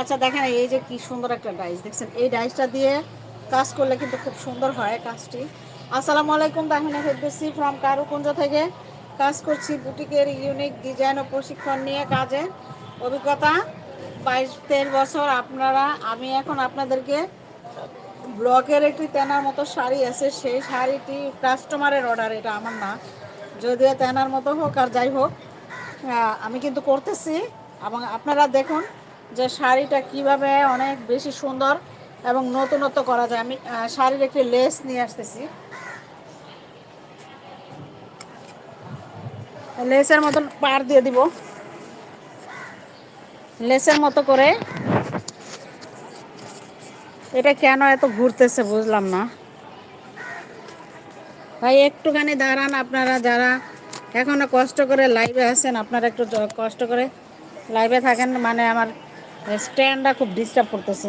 আচ্ছা দেখেন এই যে কি সুন্দর একটা ডাইস, দেখছেন? এই ডাইসটা দিয়ে কাজ করলে কিন্তু খুব সুন্দর হয় কাজটি। আসসালামু আলাইকুম তাহলে ফেরদৌসি ফ্রম কারুকুঞ্জ থেকে। কাজ করছি বুটিকের ইউনিক ডিজাইন ও প্রশিক্ষণ নিয়ে কাজে। অভিজ্ঞতা? বাইশ, তেইশ বছর আপনারা, আমি এখন আপনাদেরকে ব্লকের একটি তেনার মতো শাড়ি আছে, সেই শাড়িটি কাস্টমারের অর্ডার এটা আমার না। যদিও তেনার মতো হোক আর যাই হোক আমি কিন্তু করতেছি। এবং আপনারা দেখুন যে শাড়িটা কীভাবে অনেক বেশি সুন্দর এবং নতুনত্ব করা যায়। আমি শাড়ির একটি লেস নিয়ে আসতেছি। লেসের মতন পার দিয়ে দিব। লেসের মতো করে। এটা কেন এত ঘুরতেছে বুঝলাম না। ভাই, একটুখানি দাঁড়ান আপনারা যারা এখনও কষ্ট করে লাইভে আছেন, আপনারা একটু কষ্ট করে লাইভে থাকেন। মানে আমার স্ট্যান্ডটা খুব ডিস্টার্ব করতেছে।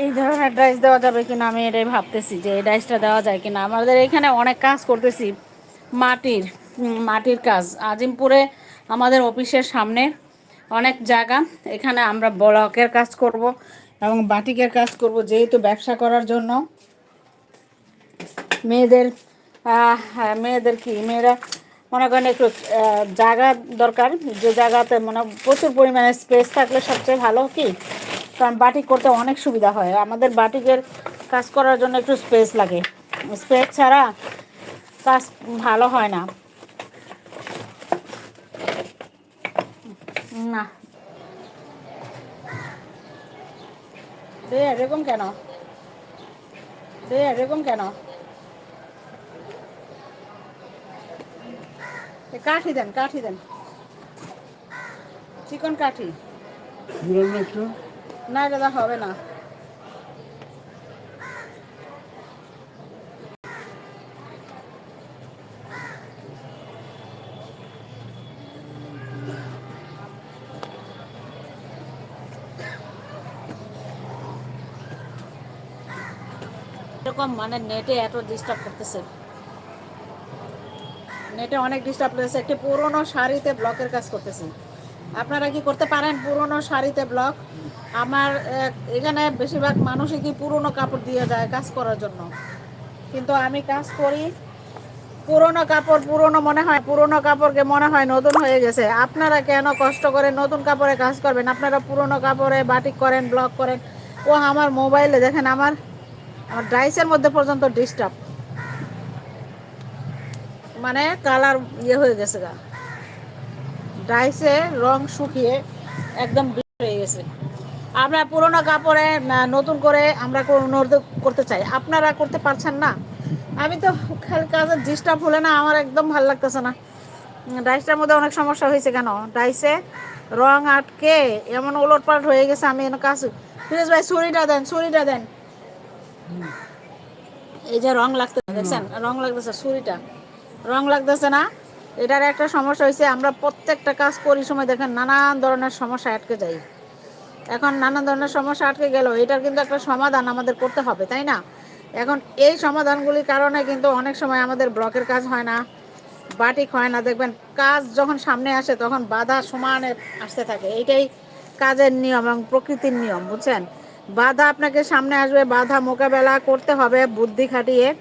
এই ধরনের ড্রাইস দেওয়া যাবে কিনা আমি এটাই ভাবতেছি যে এই ডাইসটা দেওয়া যায় কিনা। আমাদের এখানে অনেক কাজ করতেছি, মাটির মাটির কাজ। আজিমপুরে আমাদের অফিসের সামনে অনেক জায়গা। এখানে আমরা ব্লকের কাজ করব এবং বাটিকের কাজ করব যেহেতু ব্যবসা করার জন্য। মেয়েদের হ্যাঁ, মেয়েদের কি? মেয়েরা মনে করেন একটু জায়গা দরকার। যে জায়গাতে মানে প্রচুর পরিমাণে স্পেস থাকলে সবচেয়ে ভালো কি? কারণ বাটিক করতে অনেক সুবিধা হয়। আমাদের বাটিকের কাজ করার জন্য একটু স্পেস লাগে। স্পেস ছাড়া কাজ ভালো হয় না। না। রে এরকম কেন? রে এরকম কেন? কাঠি দেন কাঠি দেন। চিকন কাঠি। না এটা না দাদা হবে না। এরকম মানে নেটে এত ডিস্টার্ব করতেছে। নেটে অনেক ডিস্টার্ব করতেছে একটি পুরনো শাড়িতে ব্লকের কাজ করতেছি। আপনারা কি করতে পারেন? পুরনো শাড়িতে ব্লক আমার এখানে বেশিরভাগ মানুষই কি পুরনো কাপড় দিয়ে যায় কাজ করার জন্য। কিন্তু আমি কাজ করি, পুরনো কাপড়, পুরনো মনে হয়, পুরনো কাপড়কে মনে হয় নতুন হয়ে গেছে। আপনারা কেন কষ্ট করে নতুন কাপড়ে কাজ করবেন? আপনারা পুরনো কাপড়ে বাটিক করেন ব্লক করেন। ও আমার মোবাইলে দেখেন, আমার আমার ড্রাইসের মধ্যে পর্যন্ত ডিস্টার্ব মানে কালার ইয়ে হয়ে গেছে গা। ড্রাইসে রং শুকিয়ে একদম হয়ে গেছে। আমরা পুরোনো কাপড়ে নতুন করে আমরা করতে চাই। আপনারা করতে পারছেন না। আমি তো খালি কাজের ডিস্টার্ব হলে না আমার একদম ভালো লাগতেছে না। ডাইসটার মধ্যে অনেক সমস্যা হয়েছে কেন? ডাইসে রং আটকে এমন ওলট পালট হয়ে গেছে, আমি এনে কাজ প্লিজ ভাই, ছুরিটা দেন ছুরিটা দেন। এই যে রং লাগতেছে, দেখছেন? রং লাগতেছে ছুরিটা। রং লাগতেছে না? এটার একটা সমস্যা হয়েছে আমরা প্রত্যেকটা কাজ করি সময় দেখেন, নানান ধরনের সমস্যা আটকে যাই এখন নানান ধরনের সমস্যা আটকে গেল, এটার কিন্তু একটা সমাধান আমাদের করতে হবে, তাই না? এখন এই সমাধানগুলির কারণে কিন্তু অনেক সময় আমাদের ব্লকের কাজ হয় না, বাটিক হয় না, দেখবেন কাজ যখন সামনে আসে তখন বাধা সমানে আসতে থাকে, এইটাই কাজের নিয়ম এবং প্রকৃতির নিয়ম, বুঝছেন? বাধা আপনাকে সামনে আসবে, বাধা মোকাবেলা করতে হবে বুদ্ধি খাটিয়ে।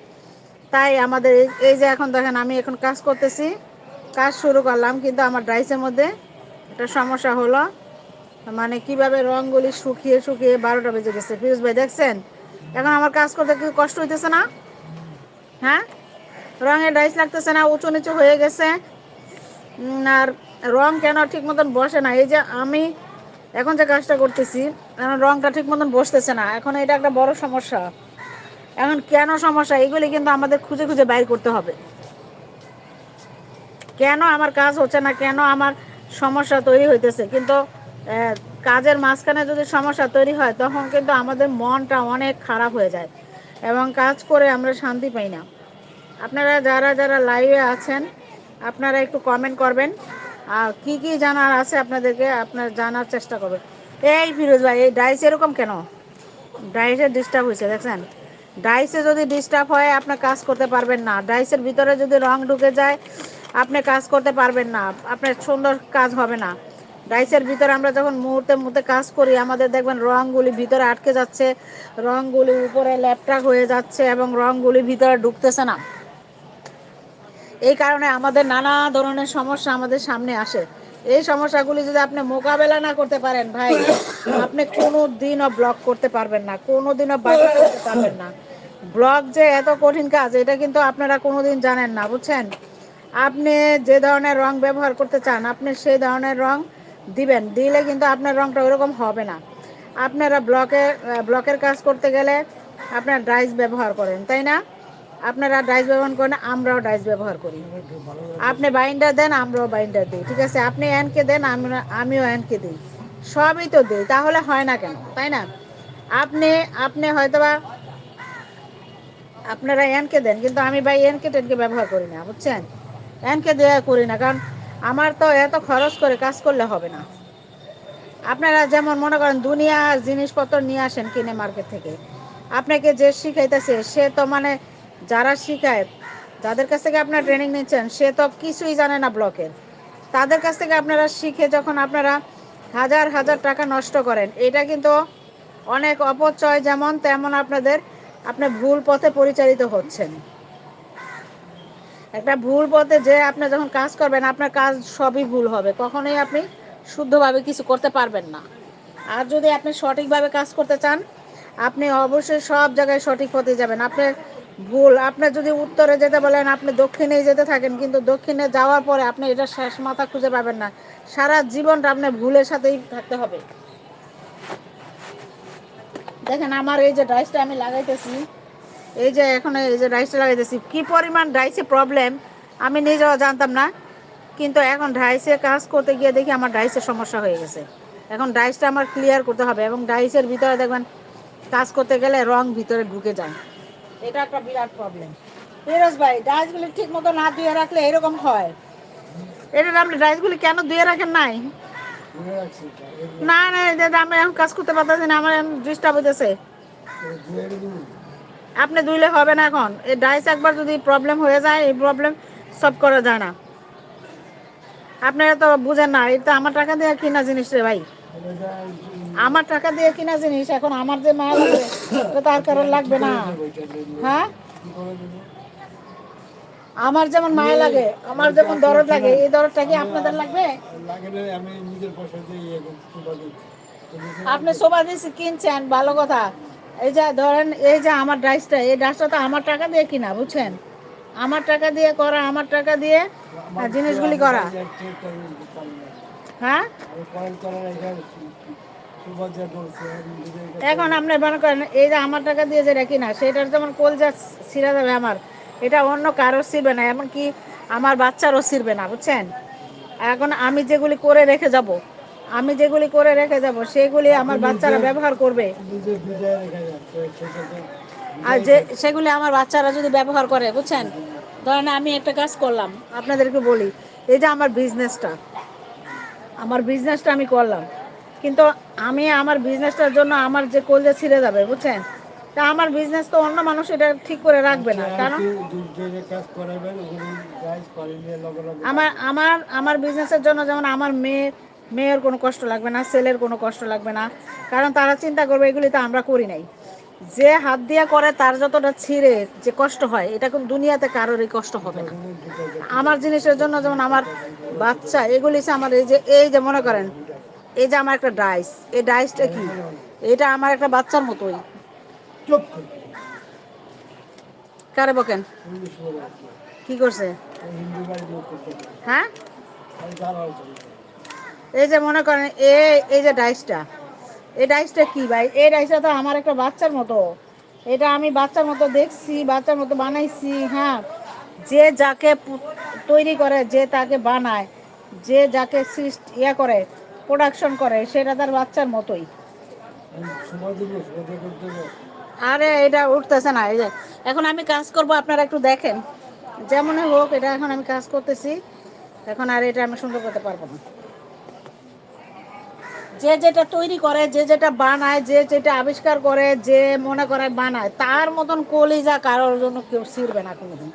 তাই আমাদের এই- যে এখন দেখেন, আমি এখন কাজ করতেছি, কাজ শুরু করলাম, কিন্তু আমার ড্রাইসের মধ্যে একটা সমস্যা হলো। মানে কীভাবে রঙগুলি শুকিয়ে শুকিয়ে বারোটা বেজে গেছে। ফিউজ ভাই, দেখছেন? এখন আমার কাজ করতে কি কষ্ট হইতেছে না? হ্যাঁ? রঙের ডাইস লাগতেছে না, উঁচু নিচু হয়ে গেছে। আর রং কেন ঠিক মতন বসে না? এই যে আমি এখন যে কাজটা করতেছি রংটা ঠিক মতন বসতেছে না। এখন এটা একটা বড় সমস্যা। এখন কেন সমস্যা? এগুলি কিন্তু আমাদের খুঁজে খুঁজে বাইর করতে হবে। কেন আমার কাজ হচ্ছে না? কেন আমার সমস্যা তৈরি হইতেছে? কিন্তু কাজের মাঝখানে যদি সমস্যা তৈরি হয়, তখন কিন্তু আমাদের মনটা অনেক খারাপ হয়ে যায় এবং কাজ করে আমরা শান্তি পাই না। আপনারা যারা যারা লাইভে আছেন, আপনারা একটু কমেন্ট করবেন। আর কি কি জানার আছে আপনাদেরকে, আপনার জানার চেষ্টা করবেন। এই ফিরোজ ভাই, এই ডাইস এরকম কেন? ডাইসের ডিস্টার্ব হয়েছে, দেখছেন? ডাইসে যদি ডিস্টার্ব হয়, আপনি কাজ করতে পারবেন না। ডাইসের ভিতরে যদি রং ঢুকে যায়, আপনি কাজ করতে পারবেন না। আপনার সুন্দর কাজ হবে না। ডাইসের ভিতরে আমরা যখন মুহূর্তে মুহূর্তে কাজ করি, আমাদের দেখবেন রঙগুলি ভিতরে আটকে যাচ্ছে রঙগুলি উপরে ল্যাপটাক হয়ে যাচ্ছে এবং রঙগুলি ভিতরে ঢুকতেছে না। এই কারণে আমাদের নানা ধরনের সমস্যা আমাদের সামনে আসে। এই সমস্যাগুলি যদি আপনি মোকাবেলা না করতে পারেন, ভাই, আপনি কোনো দিনও ব্লক করতে পারবেন না কোনো দিনও বাকি করতে পারবেন না। ব্লক যে এত কঠিন কাজ, এটা কিন্তু আপনারা কোনো দিন জানেন না, বুঝছেন? আপনি যে ধরনের রং ব্যবহার করতে চান, আপনি সেই ধরনের রং দিবেন, দিলে কিন্তু আপনার রংটা ওইরকম হবে না। আপনারা ব্লকে ব্লকের কাজ করতে গেলে আপনার ডাইস ব্যবহার করেন, তাই না? আপনারা ডাইস ব্যবহার করেন, আমরাও ডাইস ব্যবহার করি। আপনি বাইন্ডার দেন, আমরাও বাইন্ডার দিই, ঠিক আছে? আপনি এনকে দেন, আমরা আমিও এনকে দিই। সবই তো দিই, তাহলে হয় না কেন? তাই না? আপনি আপনি হয়তোবা আপনারা এনকে দেন, কিন্তু আমি ভাই এনকে টেনকে ব্যবহার করি না, বুঝছেন? এনকে দেওয়া করি না, কারণ আমার তো এত খরচ করে কাজ করলে হবে না। আপনারা যেমন মনে করেন দুনিয়ার জিনিসপত্র নিয়ে আসেন কিনে মার্কেট থেকে, আপনাকে যে শিখাইতেছে, সে তো মানে যারা শিখায়, যাদের কাছ থেকে আপনারা ট্রেনিং নিচ্ছেন, সে তো কিছুই জানে না ব্লকের। তাদের কাছ থেকে আপনারা শিখে যখন আপনারা হাজার হাজার টাকা নষ্ট করেন, এটা কিন্তু অনেক অপচয় যেমন তেমন আপনাদের আপনি ভুল পথে পরিচালিত হচ্ছেন। একটা ভুল পথে যে আপনি যখন কাজ করবেন, আপনার কাজ সবই ভুল হবে। কখনোই আপনি শুদ্ধভাবে কিছু করতে পারবেন না। আর যদি আপনি সঠিকভাবে কাজ করতে চান, আপনি অবশ্যই সব জায়গায় সঠিক পথে যাবেন। আপনার ভুল। আপনার যদি উত্তরে যেতে বলেন, আপনি দক্ষিণেই যেতে থাকেন, কিন্তু দক্ষিণে যাওয়ার পরে আপনি এটা শেষ মাথা খুঁজে পাবেন না। সারা জীবনটা আপনার ভুলের সাথেই থাকতে হবে। দেখেন, আমার এই যে ডাইসটা আমি লাগাইতেছি, এই যে এখন এই যে ডাইসটা লাগাইতেছি, কি পরিমাণ ডাইসে প্রবলেম আমি নিজেও জানতাম না, কিন্তু এখন ডাইসে কাজ করতে গিয়ে দেখি আমার ডাইসের সমস্যা হয়ে গেছে। এখন ডাইসটা আমার ক্লিয়ার করতে হবে এবং ডাইসের ভিতরে দেখবেন, কাজ করতে গেলে রং ভিতরে ঢুকে যায়। এটা একটা বিরাট প্রবলেম ফিরোজ ভাই ডাইসগুলি ঠিক মতো না ধুয়ে রাখলে এরকম হয়? এটা আপনি ডাইসগুলি কেন ধুয়ে রাখেন নাই। না না যে আমি এখন কাজ করতে পারতেছি না, আমার ডিস্টার্ব হইতেছে। আপনি ধুইলে হবে না এখন। এই ডাইস একবার যদি প্রবলেম হয়ে যায়, এই প্রবলেম সলভ করা যায় না। আপনারা তো বুঝেন না এটা আমার টাকা দিয়ে কিনা জিনিস রে ভাই। আমার টাকা দিয়ে কিনা জিনিস, এখন আমার যে লাগবে এটা তার কারণ লাগবে না। হ্যাঁ? আমার যেমন মায়া লাগে, আমার যেমন দরদ লাগে, এই দরদটা কি আপনাদের লাগবে আপনি সোফা দিয়েছি কিনছেন, ভালো কথা এই যে ধরেন, এই যে আমার ডাইসটা, এই ডাইসটা তো আমার টাকা দিয়ে কিনা, বুঝছেন আমার টাকা দিয়ে করা, আমার টাকা দিয়ে জিনিসগুলি করা। হ্যাঁ এখানে সুপার যা বলছে, আমি নিজে এটা- এখন আপনি মনে করেন এই যে আমার টাকা দিয়ে যেটা কিনা সেটার যেমন কলজা ছিঁড়া যাবে আমার এটা অন্য কারোর ছিঁড়বে না এমনকি আমার বাচ্চারও ছিঁড়বে না বুঝছেন? এখন আমি যেগুলি করে রেখে যাব আমি যেগুলি করে রেখে যাব সেগুলি আমার বাচ্চারা ব্যবহার করবে। রেখে আর যে সেগুলি আমার বাচ্চারা যদি ব্যবহার করে বুঝছেন? ধরেন আমি একটা কাজ করলাম আপনাদেরকে বলি এই যে আমার বিজনেসটা আমার বিজনেসটা আমি করলাম কিন্তু আমি আমার বিজনেসটার জন্য আমার যে কলজে ছিঁড়ে যাবে বুঝছেন তা আমার বিজনেস তো অন্য মানুষ এটা ঠিক করে রাখবে না কারণ লগে লগে আমার আমার আমার বিজনেসের জন্য যেমন আমার মেয়ে মেয়ের কোনো কষ্ট লাগবে না ছেলের কোনো কষ্ট লাগবে না কারণ তারা চিন্তা করবে এগুলি তো আমরা করি নাই যে হাত দিয়া করে তার যতটা ছিঁড়ে যে কষ্ট হয় এটা কোন দুনিয়াতে কারোরই কষ্ট হবে না। আমার জিনিসের জন্য যেমন আমার বাচ্চা এগুলি আমার এই যে এই যে মনে করেন এই যে আমার একটা ডাইস এই ডাইসটা কি এটা আমার একটা বাচ্চার মতোই করে। বকেন। কি করছে। হ্যাঁ। এই যে মনে করেন এই এই যে ডাইসটা এই ডাইসটা কি ভাই এই ডাইসটা তো আমার একটা বাচ্চার মতো এটা আমি বাচ্চার মতো দেখছি বাচ্চার মতো বানাইছি হ্যাঁ যে যাকে তৈরি করে যে তাকে বানায় যে যাকে সৃষ্টি ইয়া করে প্রোডাকশন করে, সেটা তার বাচ্চার মতোই। আরে, এটা উঠতেছে না, এই যে, এখন আমি কাজ করব, আপনারা একটু দেখেন। যেমন হোক, এটা এখন আমি কাজ করতেছি। এখন আর এটা আমি সুন্দর করতে পারব না। যে যেটা তৈরি করে, যে যেটা বানায়, যে যেটা আবিষ্কার করে, যে মনে করে বানায়, তার মতন কলিজা কারোর জন্য কেউ ছিঁড়বে না কোনোদিন।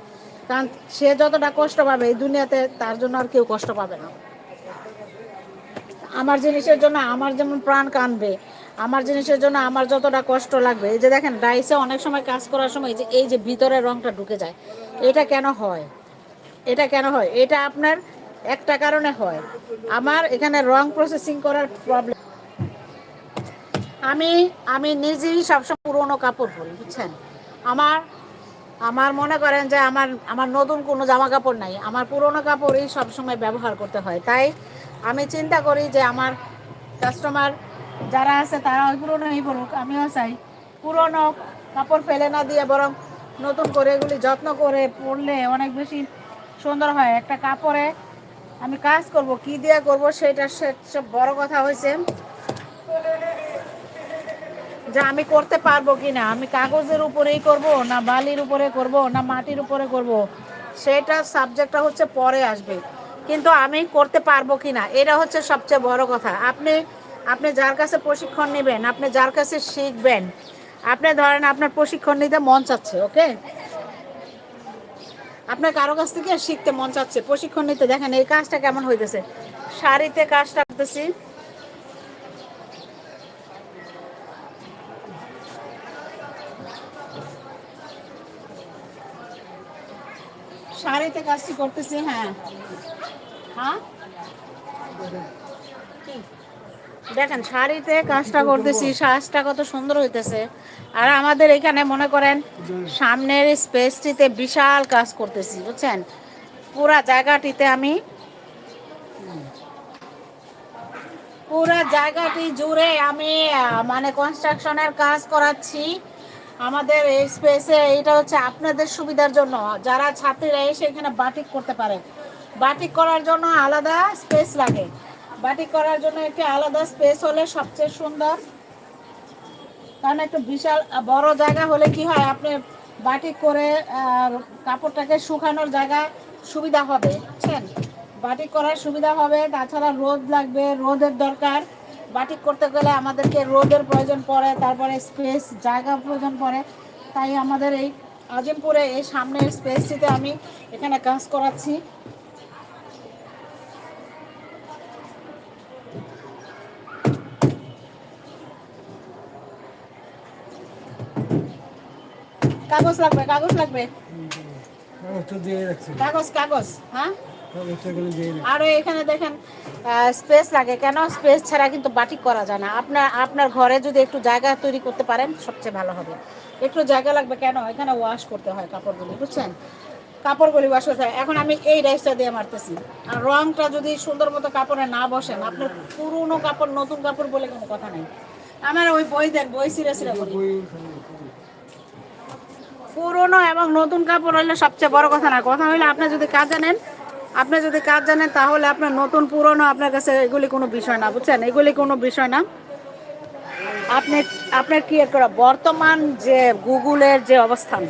কারণ সে যতটা কষ্ট পাবে এই দুনিয়াতে, তার জন্য আর কেউ কষ্ট পাবে না। আমার জিনিসের জন্য আমার যেমন প্রাণ কানবে, আমার জিনিসের জন্য আমার যতটা কষ্ট লাগবে। এই যে দেখেন, ডাইসে অনেক সময় কাজ করার সময় যে, এই যে ভিতরে রংটা ঢুকে যায়, এটা কেন হয়? এটা কেন হয়? এটা আপনার একটা কারণে হয়। আমার এখানে রং প্রসেসিং করার প্রবলেম আমি আমি নিজেই সবসময় পুরোনো কাপড় পরি, বুঝছেন? আমার আমার মনে করেন যে আমার আমার নতুন কোনো জামা কাপড় নাই। আমার পুরোনো কাপড়ই সবসময় ব্যবহার করতে হয়। তাই আমি চিন্তা করি যে আমার কাস্টমার যারা আছে তারা ওই পুরোনোই পড়ুক আমিও চাই পুরোনো কাপড় ফেলে না দিয়ে বরং নতুন করে এগুলি যত্ন করে পরলে অনেক বেশি সুন্দর হয়। একটা কাপড়ে আমি কাজ করব, কি দিয়ে করব সেটা সব বড় কথা হয়েছে। যে আমি করতে পারব কি না আমি কাগজের উপরেই করব না বালির উপরে করব না মাটির উপরে করব, সেটা সাবজেক্টটা হচ্ছে পরে আসবে। কিন্তু আমি করতে পারব কি না এটা হচ্ছে সবচেয়ে বড় কথা। আপনি আপনি যার কাছে প্রশিক্ষণ নেবেন, আপনি যার কাছে শিখবেন, আপনি ধরেন আপনার প্রশিক্ষণ নিতে মন চাচ্ছে, ওকে? আপনার কারও কাছ থেকে শিখতে মন চাচ্ছে, প্রশিক্ষণ নিতে। দেখেন এই কাজটা কেমন হইতেছে। শাড়িতে কাজটা করতেছি শাড়িতে কাজটি করতেছি হ্যাঁ। হ্যাঁ? দেখেন, শাড়িতে কাজটা করতেছি সাজটা কত সুন্দর হইতেছে। আর আমাদের এখানে মনে করেন, সামনের স্পেসটিতে বিশাল কাজ করতেছি, বুঝছেন? পুরা জায়গাটিতে আমি পুরা জায়গাটি জুড়ে আমি মানে কনস্ট্রাকশনের কাজ করাচ্ছি। আমাদের এই স্পেসে এটা হচ্ছে আপনাদের সুবিধার জন্য। যারা ছাত্রীরা এসে এখানে বাটিক করতে পারে। বাটিক করার জন্য আলাদা স্পেস লাগে। বাটিক করার জন্য একটি আলাদা স্পেস হলে সবচেয়ে সুন্দর। কারণ একটু বিশাল বড় জায়গা হলে কি হয়, আপনি বাটিক করে কাপড়টাকে শুকানোর জায়গা সুবিধা হবে, বুঝছেন? বাটিক করার সুবিধা হবে, তাছাড়া রোদ লাগবে, রোদের দরকার। বাটিক করতে গেলে আমাদেরকে রোদের প্রয়োজন পড়ে, তারপরে স্পেস, জায়গা প্রয়োজন পড়ে। তাই আমাদের এই আজিমপুরে, এই সামনের স্পেসটিতে আমি এখানে কাজ করাচ্ছি। কাগজ লাগবে কাগজ লাগবে। কাগজ কাগজ হ্যাঁ? কাগজটা করে দিয়ে রাখছি। আর এখানে দেখেন স্পেস লাগে। কেন স্পেস ছাড়া কিন্তু বাটিক করা যায় না? আপনার আপনার ঘরে যদি একটু জায়গা তৈরি করতে পারেন সবচেয়ে ভালো হবে। একটু জায়গা লাগবে কেন? এখানে ওয়াশ করতে হয় কাপড়গুলি বুঝছেন? কাপড়গুলি ওয়াশ করতে হয়। এখন আমি এই রাইসটা দিয়ে মারতেছি। আর রংটা যদি সুন্দর মতো কাপড়ে না বসেন আপনার পুরনো কাপড় নতুন কাপড় বলে কোনো কথা নেই। আমার ওই বই দেন বই সিরে সিরে পুরনো এবং নতুন কাপড় হলে সবচেয়ে বড় কথা না। কথা হইলে আপনি যদি কাজ জানেন, আপনি যদি কাজ জানেন, তাহলে আপনার নতুন, পুরনো আপনার কাছে এগুলি কোনো বিষয় না, বুঝছেন? এগুলি কোনো বিষয় না। আপনি, আপনার ক্রিয়েট করা, বর্তমান যে গুগলের যে অবস্থান,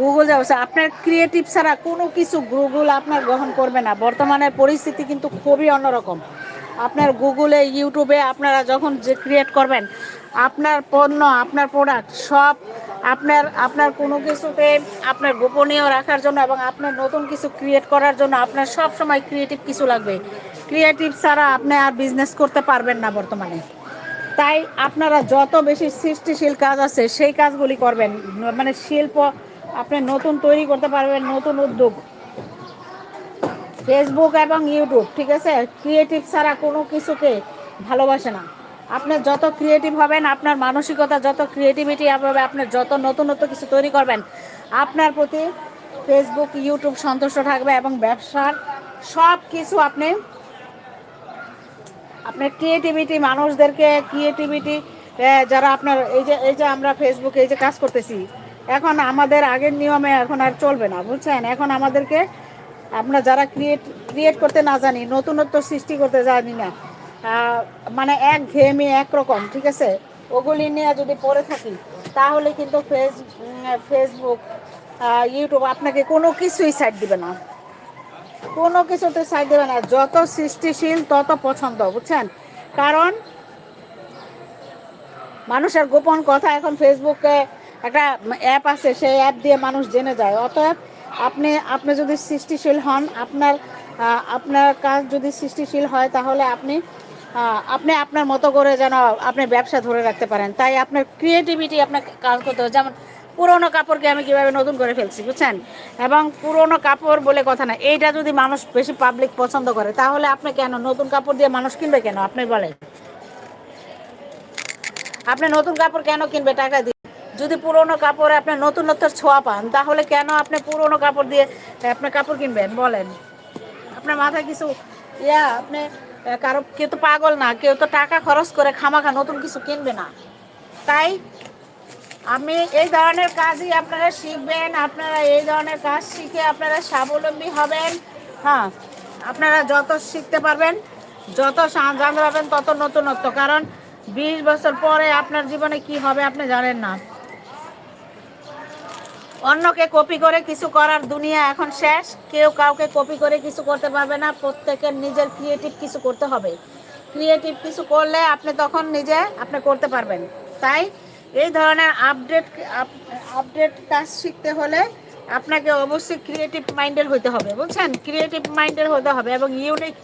গুগল যে অবস্থা, আপনার ক্রিয়েটিভ ছাড়া কোনো কিছু গুগল আপনার গ্রহণ করবে না। বর্তমানের পরিস্থিতি কিন্তু খুবই অন্যরকম। আপনার গুগলে, ইউটিউবে আপনারা যখন যে ক্রিয়েট করবেন, আপনার পণ্য, আপনার প্রোডাক্ট সব আপনার আপনার কোনো কিছুতে আপনার গোপনীয় রাখার জন্য এবং আপনার নতুন কিছু ক্রিয়েট করার জন্য আপনার সব সময় ক্রিয়েটিভ কিছু লাগবে। ক্রিয়েটিভ ছাড়া আপনি আর বিজনেস করতে পারবেন না বর্তমানে। তাই আপনারা যত বেশি সৃষ্টিশীল কাজ আছে, সেই কাজগুলি করবেন। মানে শিল্প আপনি নতুন তৈরি করতে পারবেন, নতুন উদ্যোগ। ফেসবুক এবং ইউটিউব ঠিক আছে? ক্রিয়েটিভ ছাড়া কোনো কিছুকে ভালোবাসে না। আপনি যত ক্রিয়েটিভ হবেন, আপনার মানসিকতা, যত ক্রিয়েটিভিটি হবে, আপনার যত নতুনত্ব কিছু তৈরি করবেন, আপনার প্রতি ফেসবুক ইউটিউব সন্তুষ্ট থাকবে এবং ব্যবসার সব কিছু আপনি, আপনার ক্রিয়েটিভিটি মানুষদেরকে ক্রিয়েটিভিটি যারা আপনার, এই যে এই যে আমরা ফেসবুকে এই যে কাজ করতেছি, এখন আমাদের আগের নিয়মে এখন আর চলবে না, বুঝছেন? এখন আমাদেরকে, আমরা যারা ক্রিয়েট ক্রিয়েট করতে না জানি, নতুনত্ব সৃষ্টি করতে জানি না মানে এক ঘেয়েমি একরকম, ঠিক আছে? ওগুলি নিয়ে যদি পড়ে থাকি, তাহলে কিন্তু ফেস ফেসবুক ইউটিউব আপনাকে কোনো কিছুই সাইড দিবে না। কোনো কিছুতে সাইড দেবে না। যত সৃষ্টিশীল, তত পছন্দ, বুঝছেন? কারণ মানুষের গোপন কথা এখন ফেসবুকে একটা অ্যাপ আছে, সেই অ্যাপ দিয়ে মানুষ জেনে যায়। অতএব আপনি আপনি যদি সৃষ্টিশীল হন, আপনার আপনার কাজ যদি সৃষ্টিশীল হয়, তাহলে আপনি আপনি আপনার মতো করে যেন আপনি ব্যবসা ধরে রাখতে পারেন। তাই আপনার ক্রিয়েটিভিটি আপনাকে কাজ করতে হবে। যেমন পুরোনো কাপড়কে আমি কীভাবে নতুন করে ফেলছি, বুঝছেন? এবং পুরোনো কাপড় বলে কথা না, এইটা যদি মানুষ বেশি পাবলিক পছন্দ করে, তাহলে আপনি কেন নতুন কাপড় দিয়ে মানুষ কিনবে কেন? আপনি বলেন। আপনি নতুন কাপড় কেন কিনবে? টাকা দিয়ে। যদি পুরোনো কাপড়ে আপনি নতুনত্বের ছোঁয়া পান, তাহলে কেন আপনি পুরোনো কাপড় দিয়ে আপনি কাপড় কিনবেন? বলেন। আপনার মাথায় কিছু ইয়া, আপনি কারও কেউ তো পাগল না, কেউ তো টাকা খরচ করে খামাখা নতুন কিছু কিনবে না। তাই আমি এই ধরনের কাজই আপনারা শিখবেন, আপনারা এই ধরনের কাজ শিখে আপনারা স্বাবলম্বী হবেন। হ্যাঁ আপনারা যত শিখতে পারবেন, যত জানতে পারবেন তত নতুনত্ব। কারণ বিশ বছর পরে আপনার জীবনে কি হবে আপনি জানেন না। অন্যকে কপি করে কিছু করার দুনিয়া এখন শেষ। কেউ কাউকে কপি করে কিছু করতে পারবে না, প্রত্যেকের নিজের ক্রিয়েটিভ কিছু করতে হবে। ক্রিয়েটিভ কিছু করলে আপনি তখন নিজে, আপনি করতে পারবেন। তাই এই ধরনের আপডেট আপডেট কাজ শিখতে হলে আপনাকে অবশ্যই ক্রিয়েটিভ মাইন্ডের হতে হবে, বুঝছেন? ক্রিয়েটিভ মাইন্ডের হতে হবে এবং ইউনিক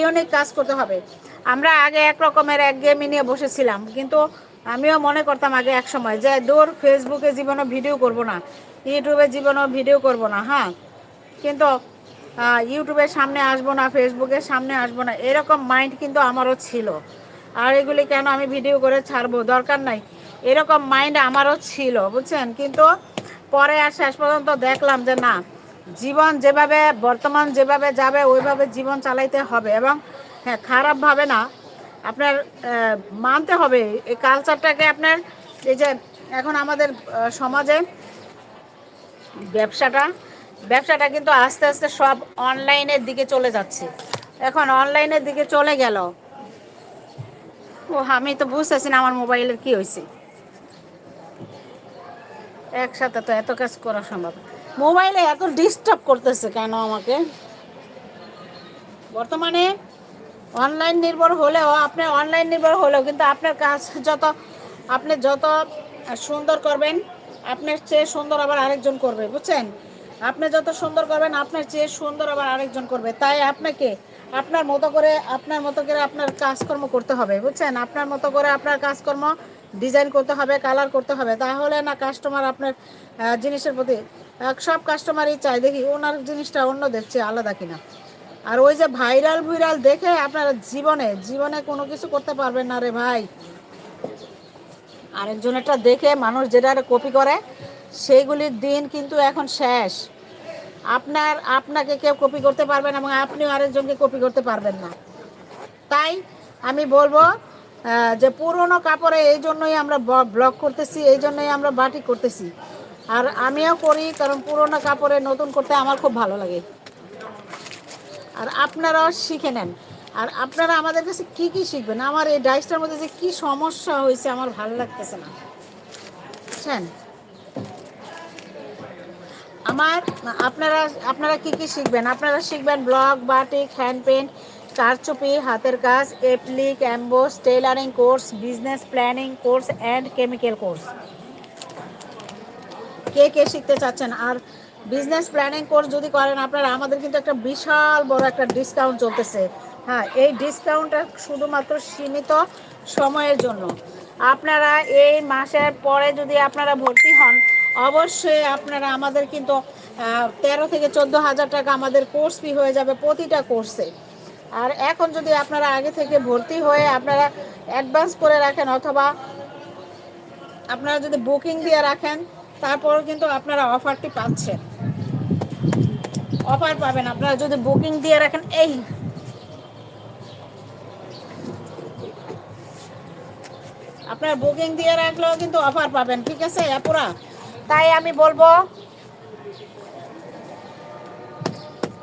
ইউনিক কাজ করতে হবে। আমরা আগে এক রকমের এক গেমই নিয়ে বসেছিলাম, কিন্তু আমিও মনে করতাম আগে এক সময় যে, দূর ফেসবুকে জীবনে ভিডিও করব না ইউটিউবে জীবনেও ভিডিও করব না। হ্যাঁ কিন্তু ইউটিউবের সামনে আসব না ফেসবুকের সামনে আসব না, এরকম মাইন্ড কিন্তু আমারও ছিল। আর এগুলি কেন আমি ভিডিও করে ছাড়বো? দরকার নাই। এরকম মাইন্ড আমারও ছিল, বুঝছেন? কিন্তু, পরে আর শেষ পর্যন্ত দেখলাম যে, না, জীবন যেভাবে, বর্তমান যেভাবে যাবে, ওইভাবে জীবন চালাইতে হবে এবং হ্যাঁ খারাপভাবে না আপনার মানতে হবে। এই কালচারটাকে আপনার, এই যে এখন আমাদের সমাজে ব্যবসাটা ব্যবসাটা কিন্তু আস্তে আস্তে সব অনলাইনের দিকে চলে যাচ্ছে। এখন অনলাইনের দিকে চলে গেল। ও আমি তো বুঝতেছি না আমার মোবাইলের কি হয়েছে। একসাথে তো এত কাজ করা সম্ভব। মোবাইলে এত ডিস্টার্ব করতেছে কেন আমাকে? বর্তমানে অনলাইন নির্ভর হলেও, আপনি অনলাইন নির্ভর হলেও কিন্তু আপনার কাজ যত, আপনি যত সুন্দর করবেন, আপনার চেয়ে সুন্দর আবার আরেকজন করবে, বুঝছেন? আপনি যত সুন্দর করবেন, আপনার চেয়ে সুন্দর আবার আরেকজন করবে। তাই আপনাকে, আপনার মতো করে, আপনার মতো করে আপনার কাজকর্ম করতে হবে, বুঝছেন? আপনার মতো করে আপনার কাজকর্ম ডিজাইন করতে হবে, কালার করতে হবে। তাহলে না কাস্টমার আপনার জিনিসের প্রতি সব কাস্টমারই চায়। দেখি, ওনার জিনিসটা অন্যদের চেয়ে আলাদা কিনা। আর ওই যে ভাইরাল ভাইরাল দেখে আপনারা জীবনে জীবনে কোনো কিছু করতে পারবেন না রে ভাই। আরেকজনেরটা দেখে মানুষ যেটা কপি করে, সেইগুলির দিন কিন্তু এখন শেষ। আপনার, আপনাকে কেউ কপি করতে পারবেন এবং আপনিও আরেকজনকে কপি করতে পারবেন না। তাই আমি বলব যে পুরনো কাপড়ে এই জন্যই আমরা ব্লগ করতেছি, এই জন্যই আমরা বাটি করতেছি। আর আমিও করি, কারণ পুরনো কাপড়ে নতুন করতে আমার খুব ভালো লাগে। আর আপনারাও শিখে নেন। আর আপনারা আমাদের কাছে কি কি শিখবেন? আমার এই ডাইসটার মধ্যে যে কি সমস্যা হয়েছে আমার ভালো লাগতেছে না। বুঝছেন? আমার, আপনারা আপনারা কি কি শিখবেন? আপনারা শিখবেন ব্লগ, বাটিক, হ্যান্ড পেন্ট কারচুপি, হাতের কাজ, applique, emboss tailoring course, business planning course, and chemical course. কে কে শিখতে চাচ্ছেন? আর বিজনেস প্ল্যানিং কোর্স যদি করেন আপনারা, আমাদের কিন্তু একটা বিশাল বড় একটা ডিসকাউন্ট চলতেছে। হ্যাঁ এই ডিসকাউন্টটা শুধুমাত্র সীমিত সময়ের জন্য। আপনারা এই মাসের পরে যদি আপনারা ভর্তি হন, অবশ্যই আপনারা আমাদের কিন্তু তেরো থেকে চোদ্দ হাজার টাকা আমাদের কোর্স ফি হয়ে যাবে প্রতিটা কোর্সে আর এখন যদি আপনারা আগে থেকে ভর্তি হয়ে আপনারা অ্যাডভান্স করে রাখেন অথবা আপনারা যদি বুকিং দিয়ে রাখেন, তারপরও কিন্তু আপনারা অফারটি পাচ্ছেন। অফার পাবেন। আপনারা যদি বুকিং দিয়ে রাখেন, এই। আপনার বুকিং দিয়ে রাখলেও কিন্তু অফার পাবেন, ঠিক আছে, আপুরা? তাই আমি বলব,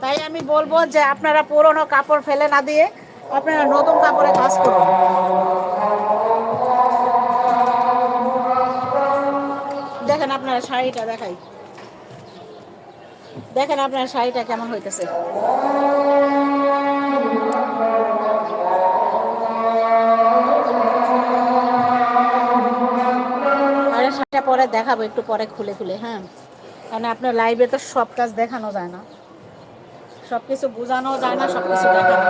তাই আমি বলব যে আপনারা পুরনো কাপড় ফেলে না দিয়ে আপনারা নতুন কাপড়ে কাজ করুন। দেখেন আপনারা শাড়িটা দেখাই। দেখেন আপনার শাড়িটা কেমন হইতেছে। আরে শাড়িটা পরে দেখাবো, একটু পরে খুলে খুলে হ্যাঁ। কারণ আপনার লাইভে তো সব কাজ দেখানো যায় না। সব কিছু বোঝানো যায় না সব কিছু দেখানো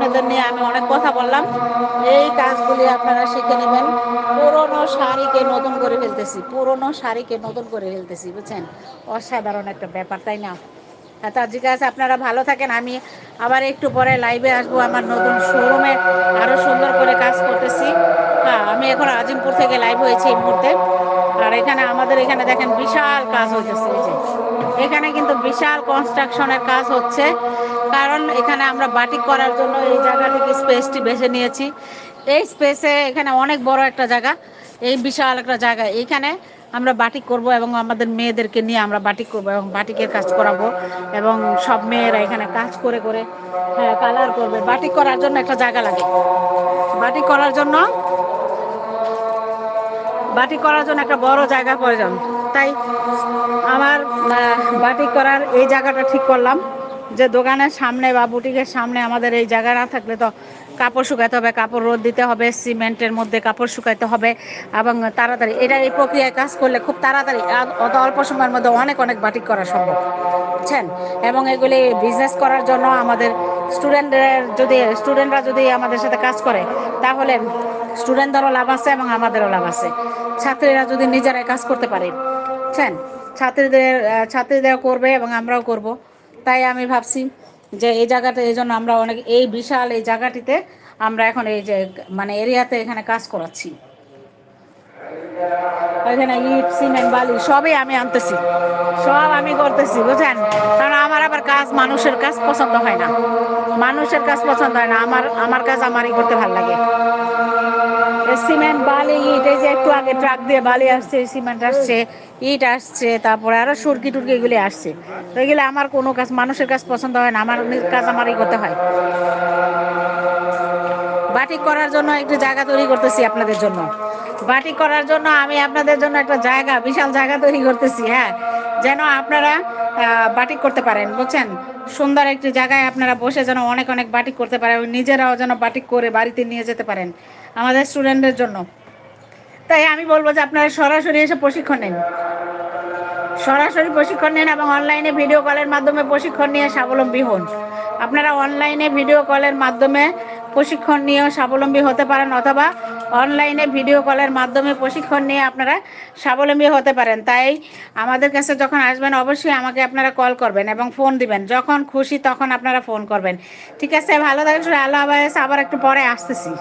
আপনাদের নিয়ে আমি অনেক কথা বললাম। এই কাজগুলি আপনারা শিখে নেবেন। পুরনো শাড়িকে নতুন করে ফেলতেছি, পুরনো শাড়িকে নতুন করে ফেলতেছি, বুঝছেন? অসাধারণ একটা ব্যাপার, তাই না? হ্যাঁ তা জিজ্ঞাসা আপনারা ভালো থাকেন। আমি আবার একটু পরে লাইভে আসব আমার নতুন শোরুমে আরও সুন্দর করে কাজ করতেছি। হ্যাঁ আমি এখন আজিমপুর থেকে লাইভ হয়েছি এই মুহূর্তে। আর এখানে আমাদের এখানে দেখেন বিশাল কাজ হইতেছে এখানে কিন্তু বিশাল কনস্ট্রাকশনের কাজ হচ্ছে। কারণ এখানে আমরা বাটিক করার জন্য এই জায়গা থেকে স্পেসটি বেছে নিয়েছি। এই স্পেসে এখানে অনেক বড় একটা জায়গা, এই বিশাল একটা জায়গা। এইখানে আমরা বাটিক করব এবং আমাদের মেয়েদেরকে নিয়ে আমরা বাটিক করব এবং বাটিকের কাজ করাবো এবং সব মেয়েরা এখানে কাজ করে করে হ্যাঁ কালার করবে। বাটিক করার জন্য একটা জায়গা লাগে। বাটিক করার জন্য, বাটি করার জন্য একটা বড় জায়গা প্রয়োজন। তাই আমার বাটি করার এই জায়গাটা ঠিক করলাম। যে দোকানের সামনে বা বুটিকের সামনে আমাদের এই জায়গা না থাকলে তো কাপড় শুকাতে হবে, কাপড় রোদ দিতে হবে, সিমেন্টের মধ্যে কাপড় শুকাতে হবে এবং তাড়াতাড়ি এটা এই প্রক্রিয়ায় কাজ করলে খুব তাড়াতাড়ি অত অল্প সময়ের মধ্যে অনেক অনেক বাটিক করা সম্ভব। বুঝছেন? এবং এগুলি বিজনেস করার জন্য আমাদের স্টুডেন্টদের যদি স্টুডেন্টরা যদি আমাদের সাথে কাজ করে, তাহলে স্টুডেন্টদেরও লাভ আছে এবং আমাদেরও লাভ আছে। ছাত্রীরা যদি নিজেরাই কাজ করতে পারে, বুঝছেন? ছাত্রীদের ছাত্রীদের করবে এবং আমরাও করব। তাই আমি ভাবছি যে এই জায়গাটা এই জন্য আমরা অনেক, এই বিশাল এই জায়গাটিতে আমরা এখন এই যে মানে এরিয়াতে এখানে কাজ করাচ্ছি। এখানে ইট, সিমেন্ট, বালি, সবই আমি আনতেছি। সব আমি করতেছি, বুঝছেন? কারণ আমার আবার কাজ, মানুষের কাজ পছন্দ হয় না। মানুষের কাজ পছন্দ হয় না। আমার আমার কাজ আমারই করতে ভালো লাগে। সিমেন্ট বালি, ইট, এই যে একটু আগে ট্রাক দিয়ে বালি আসছে, সিমেন্ট আসছে, ইট আসছে, তারপরে আরও সুরকি টুরকি এগুলি আসছে। তো এগুলো আমার কোনো কাজ, মানুষের কাজ পছন্দ হয় না, আমার কাজ আমারই করতে হয়। বাটিক করার জন্য একটু জায়গা তৈরি করতেছি আপনাদের জন্য। বাটিক করার জন্য আমি আপনাদের জন্য একটা জায়গা, বিশাল জায়গা তৈরি করতেছি হ্যাঁ। যেন আপনারা বাটিক করতে পারেন, বুঝছেন? সুন্দর একটি জায়গায় আপনারা বসে যেন অনেক অনেক বাটিক করতে পারেন, নিজেরাও যেন বাটিক করে বাড়িতে নিয়ে যেতে পারেন। আমাদের স্টুডেন্টদের জন্য। তাই আমি বলব যে আপনারা সরাসরি এসে প্রশিক্ষণ নেন। সরাসরি প্রশিক্ষণ নেন এবং অনলাইনে ভিডিও কলের মাধ্যমে প্রশিক্ষণ নিয়ে স্বাবলম্বী হন। আপনারা অনলাইনে ভিডিও কলের মাধ্যমে প্রশিক্ষণ নিয়েও স্বাবলম্বী হতে পারেন অথবা অনলাইনে ভিডিও কলের মাধ্যমে প্রশিক্ষণ নিয়ে আপনারা স্বাবলম্বী হতে পারেন। তাই আমাদের কাছে যখন আসবেন, অবশ্যই আমাকে আপনারা কল করবেন এবং ফোন দিবেন। যখন খুশি তখন আপনারা ফোন করবেন। ঠিক আছে, ভালো থাকেন আল্লাহ আবার একটু পরে আসতেছি।